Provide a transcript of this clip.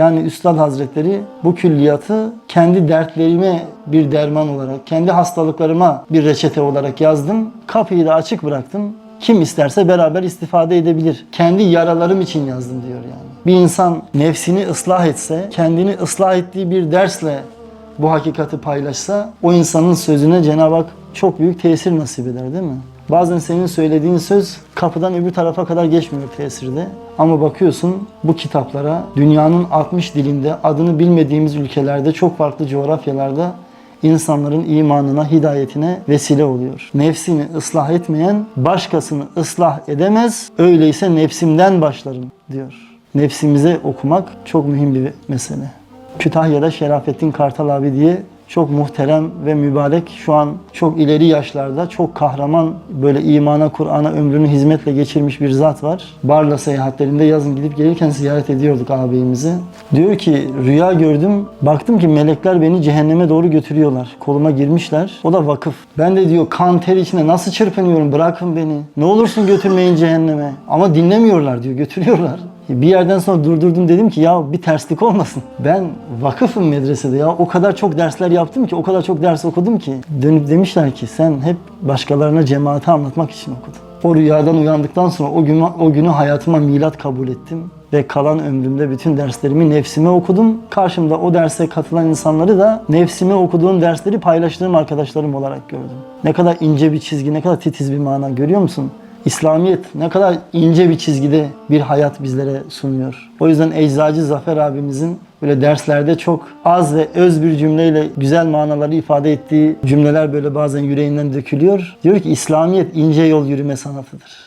Yani Üstad Hazretleri bu külliyatı kendi dertlerime bir derman olarak, kendi hastalıklarıma bir reçete olarak yazdım. Kapıyı da açık bıraktım. Kim isterse beraber istifade edebilir. Kendi yaralarım için yazdım diyor yani. Bir insan nefsini ıslah etse, kendini ıslah ettiği bir dersle bu hakikati paylaşsa o insanın sözüne Cenab-ı Hak çok büyük tesir nasip eder değil mi? Bazen senin söylediğin söz kapıdan öbür tarafa kadar geçmiyor tesirde. Ama bakıyorsun bu kitaplara dünyanın 60 dilinde adını bilmediğimiz ülkelerde çok farklı coğrafyalarda insanların imanına, hidayetine vesile oluyor. Nefsini ıslah etmeyen başkasını ıslah edemez. Öyleyse nefsimden başlarım diyor. Nefsimize okumak çok mühim bir mesele. Kütahya'da Şerafettin Kartal abi diye çok muhterem ve mübarek şu an çok ileri yaşlarda çok kahraman böyle imana Kur'an'a ömrünü hizmetle geçirmiş bir zat var. Barla seyahatlerinde yazın gidip gelirken ziyaret ediyorduk ağabeyimizi. Diyor ki rüya gördüm baktım ki melekler beni cehenneme doğru götürüyorlar. Koluma girmişler. O da vakıf. Ben de diyor kan ter içinde nasıl çırpınıyorum bırakın beni. Ne olursun götürmeyin cehenneme. Ama dinlemiyorlar diyor götürüyorlar. Bir yerden sonra durdurdum dedim ki ya bir terslik olmasın. Ben vakıfım medresede ya o kadar çok dersler yaptım ki o kadar çok ders okudum ki. Dönüp demişler ki sen hep başkalarına cemaati anlatmak için okudun. O rüyadan uyandıktan sonra o günü, o günü hayatıma milat kabul ettim. Ve kalan ömrümde bütün derslerimi nefsime okudum. Karşımda o derse katılan insanları da nefsime okuduğum dersleri paylaştığım arkadaşlarım olarak gördüm. Ne kadar ince bir çizgi, ne kadar titiz bir mana görüyor musun? İslamiyet ne kadar ince bir çizgide bir hayat bizlere sunuyor. O yüzden Eczacı Zafer abimizin böyle derslerde çok az ve öz bir cümleyle güzel manaları ifade ettiği cümleler böyle bazen yüreğinden dökülüyor. Diyor ki İslamiyet ince yol yürüme sanatıdır.